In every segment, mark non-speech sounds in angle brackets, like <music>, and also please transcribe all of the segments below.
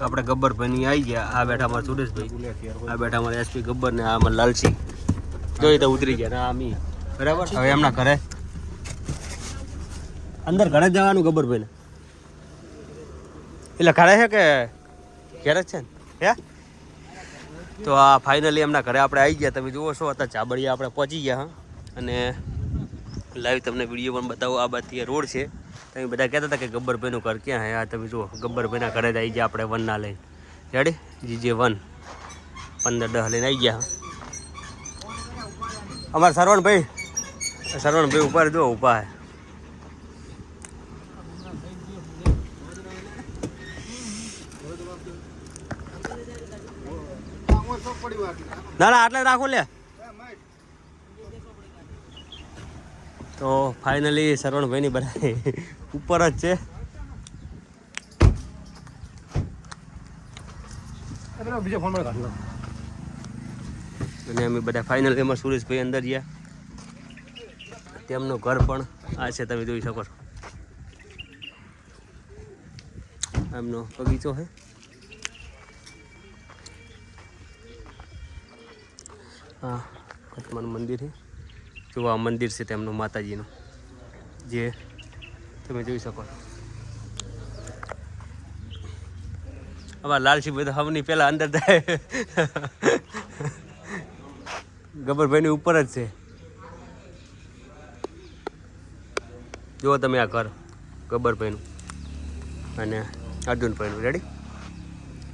આપણે ગબ્બરભાઈ આવી ગયા. આ બેઠા અમારા સુરેશભાઈ. આ બેઠા અમારા એસપી ગબ્બર ને આ અમારા લાલસિંહ. જોઈ તો ઉતરી ગયા. ને આ અમી બરાબર? હવે એમના ઘરે અંદર ઘરે જવાનું ગબ્બરભાઈ ને એટલે ઘરે છે કે ઘેર જ છે ને? હે? તો આ ફાઇનલી એમના ઘરે આપણે આવી ગયા. તમે જુઓ છો, અત્યારે ચાબડિયા આપણે પહોંચી ગયા અને લાઈવ તમને વીડિયો પણ બતાવો. આ બાજુ રોડ છે. તમે બધા કહેતા હતા કે ગબ્બરભાઈનું ઘર ક્યાં હે? આ તમે જુઓ, ગબ્બરભાઈના ઘરે જ આવી ગયા આપણે વનના લઈને. Ready GJ one. પંદર દસ લઈને આવી ગયા. અમારા સરવણભાઈ. સરવણભાઈ ઉપર જો ઊભા હે. ના ના, આટલે રાખો લે. તો ફાઇનલી સરવણભાઈની બધા ઉપર જ છે. અને અમે બધા ફાઇનલ એમાં સુરેશભાઈ અંદર ગયા. તેમનું ઘર પણ આ છે તમે જોઈ શકો છો. એમનો બગીચો છે હા હનુમાન મંદિર છે જો આ મંદિર છે તેમનું માતાજીનું. જે તમે જોઈ શકો અમારા લાલસિંહભાઈ બધા હવની પહેલાં અંદર થાય ગબરભાઈની ઉપર જ છે. જુઓ તમે આ ઘર ગબરભાઈનું અને અર્જુનભાઈનું. રેડી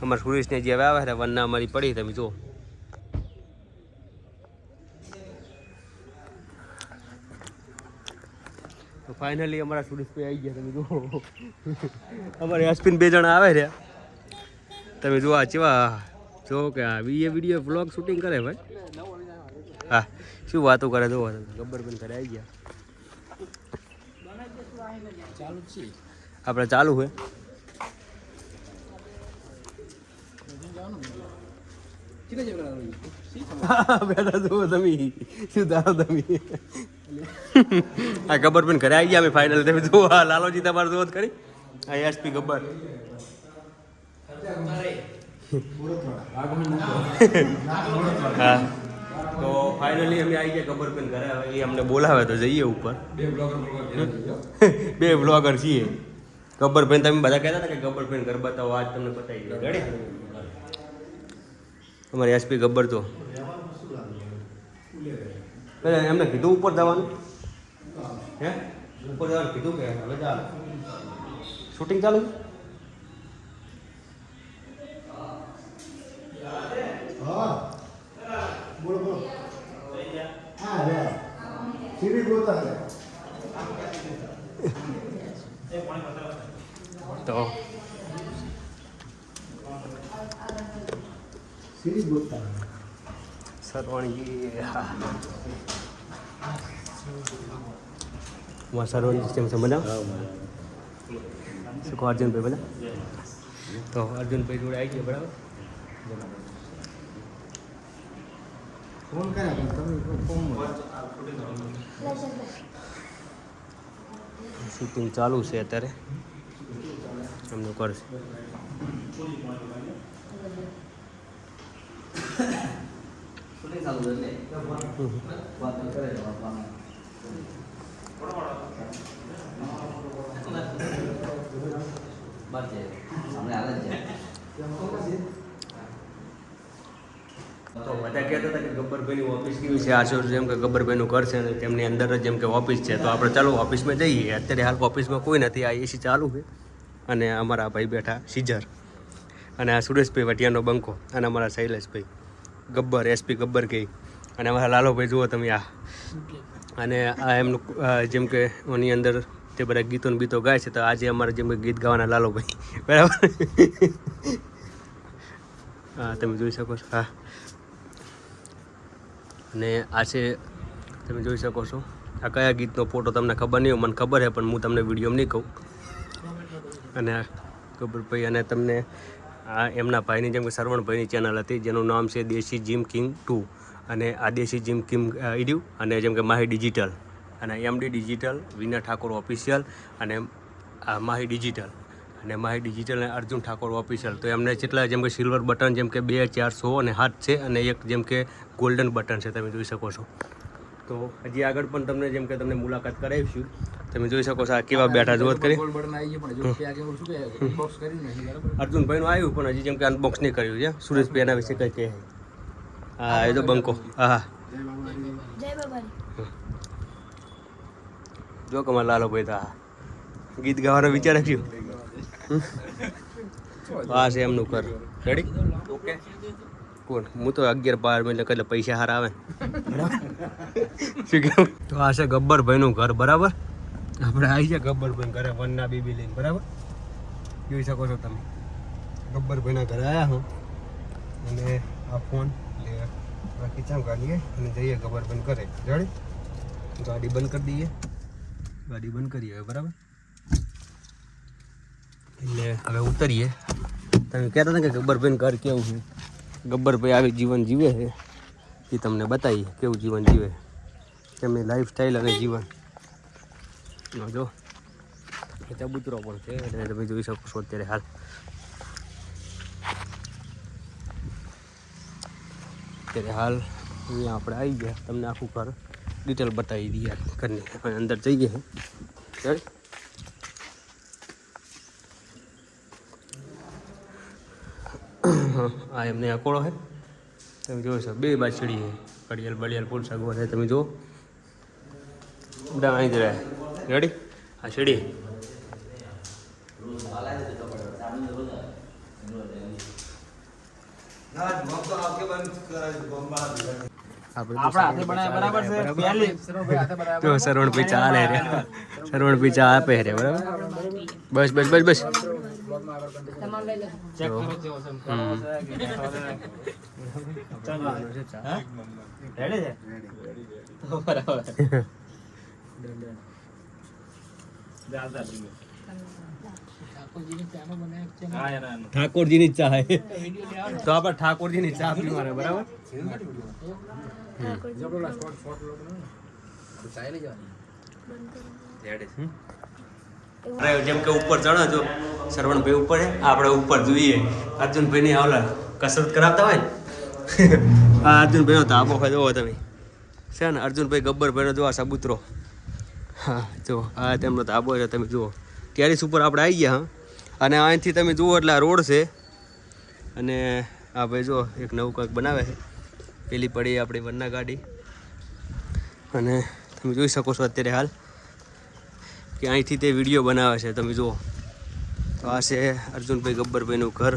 અમારા સુરેશને જે હવે આવે વનના અમારી પડી તમે જુઓ. ફાઇનલી અમારા સુરેશભાઈ આવી ગયા તમે જુઓ. અમારે અશ્વિન બે જણા આવે છે. તમે જુઓ આ ચેવા જો કે આ વીએ વીડિયો વ્લોગ શૂટિંગ કરે ભાઈ. હા શું વાતો કરે જો ગબ્બરબેન ઘરે આવી ગયા. આપણે ચાલુ હોય બેઠા જુઓ તમે શું દારો તમે. <laughs> આ ગબ્બરબેન ઘરે આવી ગયા, અમે ફાઇનલ તમે જો આ લાલોજી તમારે જોત કરી આ એસપી ગબ્બર. હા. તો ફાઇનલી અમે આવી ગયા ગબ્બરબેન ઘરે. હવે એ અમને બોલાવે તો જઈએ ઉપર. બે બ્લોગર છીએ. ગબ્બરબેન તમે બધા કહેતા હતા કે ગબ્બરબેન ઘર બતાવો, આજ તમને બતાવી ગયો અમારે એસપી ગબ્બર તો પેલા એમને કીધું ઉપર જવાનું. હે? ઉપર જવાનું કીધું કે હવે ચાલો. શૂટિંગ ચાલુ તો. બોલતા હે. સરવણજી હા માં સરવણજી કેમ છે બધા શું કહો અર્જુનભાઈ બધા તો અર્જુનભાઈ જોડે આવી ગયા બરાબર ફોન કર્યા પણ તમે ફોન શૂટિંગ ચાલુ છે અત્યારે એમનું કરશે ગબ્બરભાઈની ઘર છે અને તેમની અંદર જ જેમ ઓફિસ છે. તો આપણે ચાલો ઓફિસમાં જઈએ. અત્યારે હાલ ઓફિસમાં કોઈ નથી. આ એસી ચાલુ છે. અને અમારા ભાઈ બેઠા સિજર. અને આ સુરેશભાઈ વટિયાનો બંકો. અને અમારા શૈલેષભાઈ. ગબ્બર એસપી ગબ્બર કહી. અને અમારા લાલોભાઈ, જુઓ તમે આ. અને આ એમનું જેમ કે એની અંદર તે બધા ગીતો બીતો ગાય છે, તો આજે અમારે જેમ કે ગીત ગાવાના લાલોભાઈ. બરાબર? હા, તમે જોઈ શકો છો. હા. અને આ છે, તમે જોઈ શકો છો. આ કયા ગીતનો ફોટો તમને ખબર નહીં હોય, મને ખબર છે, પણ હું તમને વીડિયો નહીં કહું. અને ગબ્બરભાઈ અને તમને આ એમના ભાઈની જેમ કે સરવણભાઈની ચેનલ હતી, જેનું નામ છે દેશી જીમ કિંગ ટુ. અને આદેશી જીમ કિમ ઇડ્યુ અને જેમ કે માહી ડિજિટલ અને MD digital Vina Thakor official અને માહી ડિજિટલ અને માહી ડિજિટલ અને અર્જુન ઠાકોર ઓફિશિયલ તો એમને જેટલા જેમ કે સિલ્વર બટન જેમ કે બે ચાર સો અને હાથ છે અને એક જેમ કે ગોલ્ડન બટન છે તમે જોઈ શકો છો તો હજી આગળ પણ તમને જેમ કે તમને મુલાકાત કરાવીશું તમે જોઈ શકો છો આ કેવા બેઠા જોત કરી અર્જુનભાઈનું આવ્યું પણ હજી જેમ કે અનબોક્સ નહીં કર્યું છે સુરેશભાઈ એના વિશે કંઈ કહે હા એ તો બંકો. હા. હા જો કમાલ લાલો ભાઈ તો હા ગીત ગાવાનો વિચાર રાખ્યું આ છે એમનું ઘર. રેડી ઓકે કોણ? હું તો અગિયાર બાર મહિને કદાચ પૈસા હાર આવે. શું કેવું તો આ છે ગબ્બરભાઈનું ઘર બરાબર? આપણે આવી છે ગબ્બરભાઈ ઘરે વનના બીબી લઈને બરાબર? જોઈ શકો છો તમે. ગબ્બરભાઈના ઘરે આવ્યા હું. અને આ ફોન લે ખીચામાં કાઢીએ અને જઈએ ગબર બંધ કરે. જાણે ગાડી બંધ કરી દઈએ. ગાડી બંધ કરીએ હવે, બરાબર? એટલે હવે ઉતરીએ. તમે કહેતા હતા કે ગબ્બરભાઈનું ઘર કેવું છે? ગબ્બરભાઈ આવી જીવન જીવે છે. એ તમને બતાવીએ કેવું જીવન જીવે તેમની લાઈફ સ્ટાઈલ અને જીવન. જો ચબૂતરો પણ છે. એટલે તમે જોઈ શકો છો અત્યારે હાલ. અત્યારે હાલ અહીંયા આપણે આવી ગયા. તમને આખું ઘર ડિટેલ બતાવી દઈએ ઘરની. અંદર જઈએ ચાલ આ એમને અકોળો છે તમે જોયો છો, બે બાછડી છે કડિયાલ બળિયાલ ફૂલ સગવડ છે તમે જુઓ. બધા અહીં જ રહે. રેડી આ સીડી છે પહેલી. સરોભાઈ હાથે બનાવ્યા જો સરવણભાઈ ચા લે રે. સરવણભાઈ ચા આપે રે બરાબર? બસ તો બરાબર. <laughs> હા ની ઠાકોરજીની ચા હે. તો આપણે ઠાકોરજીની ચા પીવાના બરાબર? ચાલી જવાની. અરે જેમ કે ઉપર ચડો છો શ્રવણભાઈ ઉપર આપણે ઉપર જોઈએ. અર્જુનભાઈની આવલા કસરત કરાવતા હોય ને? <laughs> આ અર્જુનભાઈનો ધાબો ખાધો જોવો તમે. છે ને અર્જુનભાઈ ગબ્બરભાઈનો જો આ સબૂતરો. હા જો આ તેમનો ધાબો છે તમે જુઓ. ટેરિસ ઉપર આપણે આવી ગયા હા? અને અહીંથી તમે જુઓ એટલે રોડ છે. અને આ ભાઈ જો એક નવું કંઈક બનાવે છે. પેલી પડી આપણી વરના ગાડી. અને તમે જોઈ શકો છો અત્યારે હાલ કે અહીંથી તે વીડિયો બનાવે છે. તમે જુઓ. તો આ છે અર્જુનભાઈ ગબ્બરભાઈનું ઘર.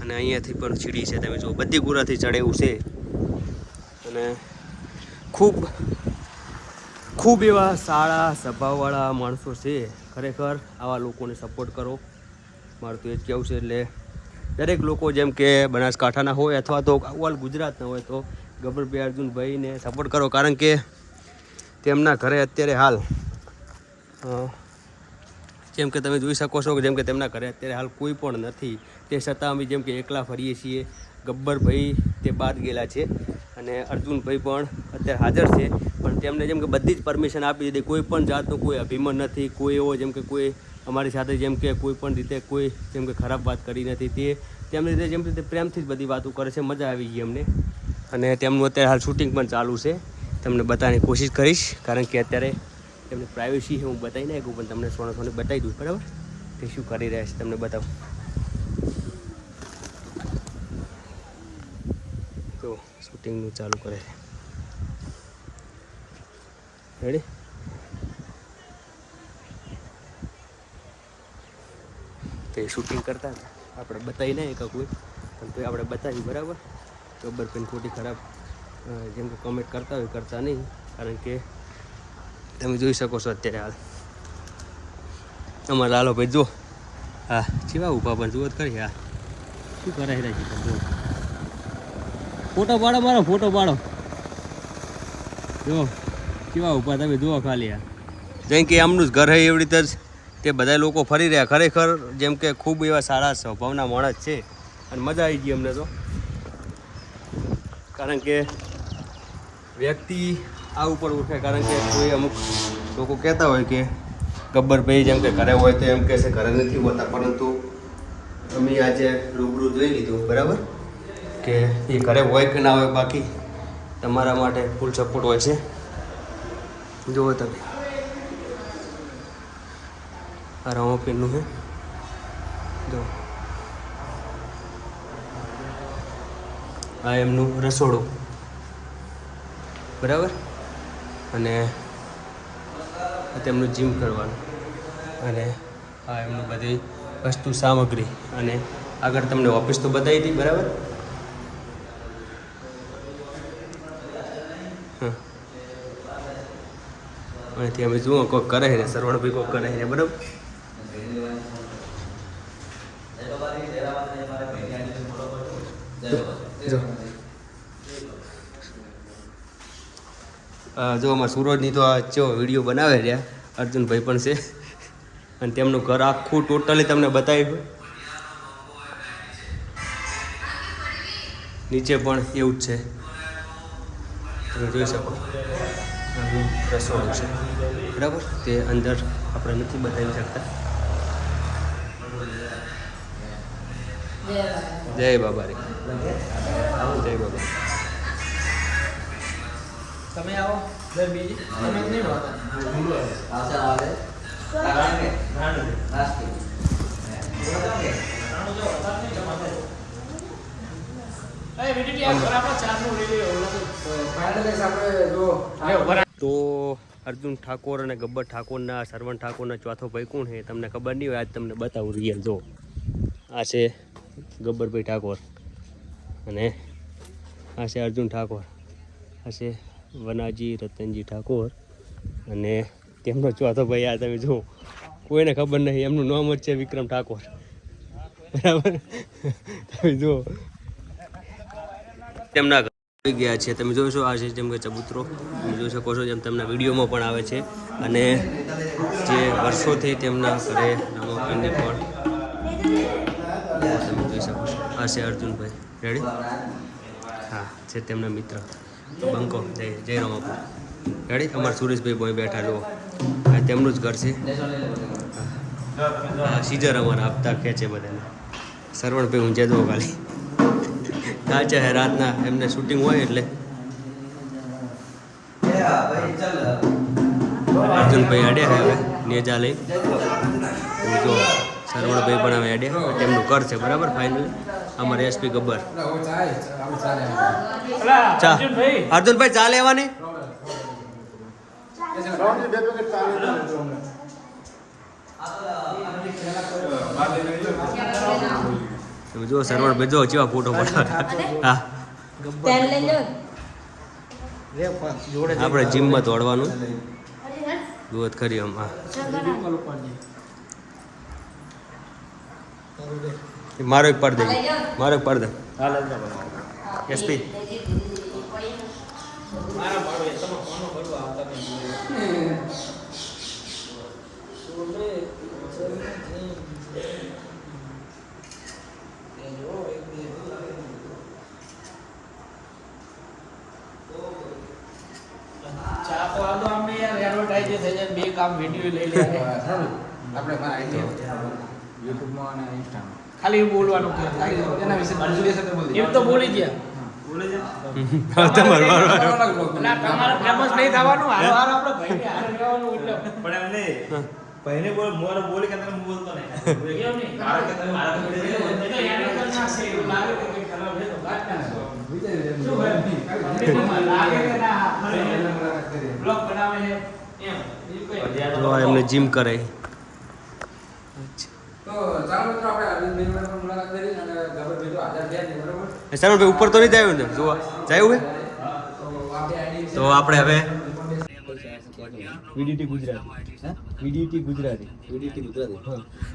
અને અહીંયાથી પણ સીડી છે. તમે જુઓ, બધી ગુરાથી ચડે છે. અને ખૂબ ખૂબ એવા સારા સ્વભાવવાળા માણસો છે. ખરેખર આવા લોકોને સપોર્ટ કરો. મારું તો એ જ કહેવું છે, એટલે દરેક લોકો જેમ કે બનાસકાંઠાના હોય અથવા તો ઓલ ગુજરાતના હોય તો ગબ્બરભાઈ અર્જુનભાઈને સપોર્ટ કરો. કારણ કે તેમના ઘરે અત્યારે હાલ જેમ કે તમે જોઈ શકો છો કે જેમ કે તેમના ઘરે અત્યારે હાલ કોઈ પણ નથી, તે છતાં અમે જેમ કે એકલા ફરીએ છીએ, ગબ્બરભાઈ તે બાદ ગયેલા છે અને અર્જુનભાઈ પણ અત્યારે હાજર છે. પણ તેમને જેમ કે બધી જ પરમિશન આપી દીધી, કોઈ પણ જાતનું કોઈ અભિમાન નથી, કોઈ એવો જેમ કે કોઈ અમારી સાથે જેમ કે કોઈ પણ રીતે કોઈ જેમ કે ખરાબ વાત કરી નથી, તે તેમની રીતે જેમ રીતે પ્રેમથી જ બધી વાતો કરે છે, મજા આવી ગઈ અમને. અને તેમનું અત્યારે હાલ શૂટિંગ પણ ચાલુ છે. તમને બતાવવાની કોશિશ કરીશ, કારણ કે અત્યારે તેમની પ્રાઇવેસી હું બતાવી નાખું પણ તમને સોને સોને બતાવી દઉં, બરાબર? તે શું કરી રહ્યા છે, તમને બતાવું. તો શૂટિંગનું ચાલુ કરે છે. રેડી તો શૂટિંગ કરતા હતા. આપણે બતાવી નહીં કે કોઈ. પણ તો આપણે બતાવી બરાબર? ગબ્બર પેન ખોટી ખરાબ જેમ કે કમેન્ટ કરતા હોય, કરતા નહીં. કારણ કે તમે જોઈ શકો છો અત્યારે હાલ. અમારા લાલો ભાઈ, જો. હા ચીવા ઊભા પણ જુઓ કરી હા. શું કરાવી રાખી ફોટો પાડો, મારો ફોટો પાડો. જો કેવા ઊભા, તમે જુઓ ખાલી આ જેમ કે આમનું જ ઘર હોય એવી રીતે જ. તે બધા લોકો ફરી રહ્યા. ખરેખર જેમ કે ખૂબ એવા સારા સ્વભાવના માણસ છે અને મજા આવી ગઈ અમને તો. કારણ કે વ્યક્તિ આ ઉપર ઉઠે. કારણ કે કોઈ અમુક લોકો કહેતા હોય કે ગબ્બરભાઈ જેમ કે ઘરે હોય તો એમ કહે છે, ઘરે નથી હોતા. પરંતુ અમે આજે રૂબરૂ જોઈ લીધું, બરાબર? કે એ ઘરે હોય કે ના હોય બાકી તમારા માટે ફૂલ સપોર્ટ હોય છે. જુઓ તમે. આ રામાપીરનું છે જો આ એમનું રસોડું બરાબર અને તેમનું જીમ કરવાનું। અને આ એમનું બધી વસ્તુ, સામગ્રી. અને આગળ તમને ઓફિસ તો બતાવી હતી બરાબર? હા. ત્યાં અમે જુઓ કોઈક કરે છે, સરવણભાઈ કોઈક કરે છે, બરાબર? જો. અમારા સુરજની તો આ ચો વીડિયો બનાવે રહ્યા, અર્જુનભાઈ પણ છે. અને તેમનું ઘર આખું ટોટલી તમને બતાવ્યું. નીચે પણ એવું જ છે. તમે જોઈ શકો. રસોડું છે. બરાબર? તે અંદર આપણે નથી બતાવી શકતા. જય બાબા રે જય બાબા તમે આવો. દર બીજી તમે નહીં તો અર્જુન ઠાકોર અને ગબ્બર ઠાકોરના સરવણ ઠાકોરના ચોથો ભાઈ કોણ છે તમને ખબર નહીં હોય આજ તમને બતાવું રિયલ જો. આ છે ગબ્બરભાઈ ઠાકોર અને આ છે અર્જુન ઠાકોર આ છે વનાજી રતનજી ઠાકોર અને તેમનો ચોથો ભાઈ આ તમે જુઓ. કોઈને ખબર નહીં, એમનું નામ જ છે વિક્રમ ઠાકોર. બરાબર? તમે જુઓ. તેમના ગયા છે. તમે જોશો આ છે જેમ કે ચબૂતરો. તમે જોઈ શકો છો જેમ તેમના વિડીયોમાં પણ આવે છે. અને જે વર્ષોથી તેમના ઘરે રામાપીરને પણ તમે જોઈ શકો છો. આ છે અર્જુનભાઈ. રેડી હા, છે તેમના મિત્ર. બંકો, જય જય રમાપુર રેડી અમારા સુરેશભાઈ બોય બેઠા લો આ તેમનું જ ઘર છે. હા, સીઝર અમારા આપતા ખેંચે બધાને. સરવણભાઈ, હું દો ખાલી. કાચા હે રાતના એમને શૂટિંગ હોય એટલે. અર્જુનભાઈ અડ્યા હવે, નેજા લઈ. જો સરવણભાઈ પણ હવે અડ્યા તેમનું ઘર છે, બરાબર? ફાઇનલ અમારે એસપી ગબ્બર. અર્જુનભાઈ, ચા લેવાની? કરી જો સરવણભાઈ જો જેવા ફોટો પાડવા હા. આપણે જીમમાં દોડવાનું. જુઓ કરી આમ. મારો એક પડદે મારો એક પડદે એસપી. મારા ભાડો એ તમે કોનો ભરવા આવતા નહીં ચા તો આ તો અમને યાર એડવર્ટાઇઝ થઈ જાય બે કામ વીડિયો લઈ લે આપણે યુટ્યુબમાં અને ઇન્સ્ટામાં ખાલી એવું બોલવાનું કે એના વિશે અર્જુન સાથે બોલી એમ તો બોલી ગયા એમને જીમ કરે તો ચાલો મિત્રો આપણે અરવિંદભાઈ જોડે પણ મુલાકાત કરી અને ગભરભાઈ તો હાજર થયા જ નહીં, બરોબર? સરવણભાઈ ઉપર તો નહીં જાય ને? જોવા જાયું હે તો આપણી હવે VDT Gujarati. VDT Gujarati. VDT Gujarati.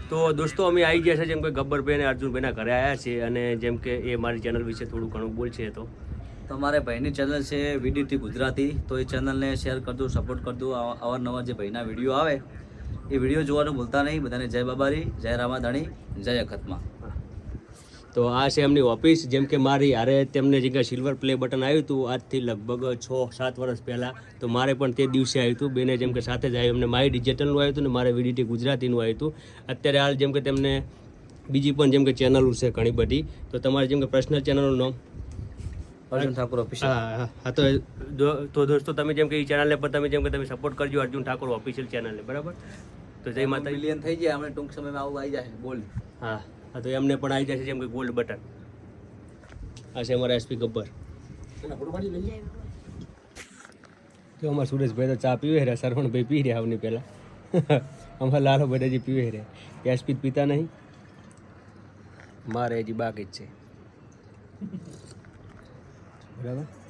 તો દોસ્તો અમે આવી ગયા છે જેમ કે ગબ્બરભાઈ અને અર્જુનભાઈના ઘરે આવ્યા છે અને જેમ કે એ મારી ચેનલ વિશે થોડું ઘણું બોલશે તો. તમારે અમારે ભાઈની ચેનલ છે વીડીટી ગુજરાતી. તો એ ચેનલને શેર કરજો સપોર્ટ કરજો. અવારનવાર જે ભાઈના વીડિયો આવે એ વીડિયો જોવાનું ભૂલતા નહીં. બધાને જય બાબારી, જય રામાધાણી જય અખતમાં. તો આ છે એમની ઓફિસ, જેમ કે મારી આરે તેમને જે કે સિલ્વર પ્લે બટન આવ્યું હતું, આજથી લગભગ છ, સાત વર્ષ પહેલાં, તો મારે પણ તે દિવસે આવ્યું હતું. બેને જેમ કે સાથે જ આવ્યું, એમને મારી ડિજિટલનું આવ્યું હતું ને મારે વીડીટી ગુજરાતીનું આવ્યું હતું. અત્યારે હાલ જેમ કે તેમને બીજી પણ જેમ કે ચેનલો છે ઘણી બધી. તો તમારે જેમ કે પર્સનલ ચેનલનું નામ અર્જુન ઠાકોર ઓફિશિયલ હા તો તો દોસ્તો તમે જેમ કે એ ચેનલને પર તમે જેમ કે તમે સપોર્ટ કરજો અર્જુન ઠાકોર ઓફિશિયલ ચેનલને બરાબર? તો જય માતા મિલિયન થઈ જાય અમે ટૂંક સમયમાં આવું આવી જાય બોલ. હા હા તો એમને પણ આવી જશે જેમ કે ગોલ્ડ બટન આ છે અમારા એસપી ગબ્બર. તો અમારા સુરેશભાઈ તો ચા પીવે રહ્યા સરવણભાઈ પી રહ્યા આવની પહેલાં. અમારા લાલો બધાજી પીવે રહ્યા. એસપી પીતા નહીં? મારે હજી બાકી જ છે. બરાબર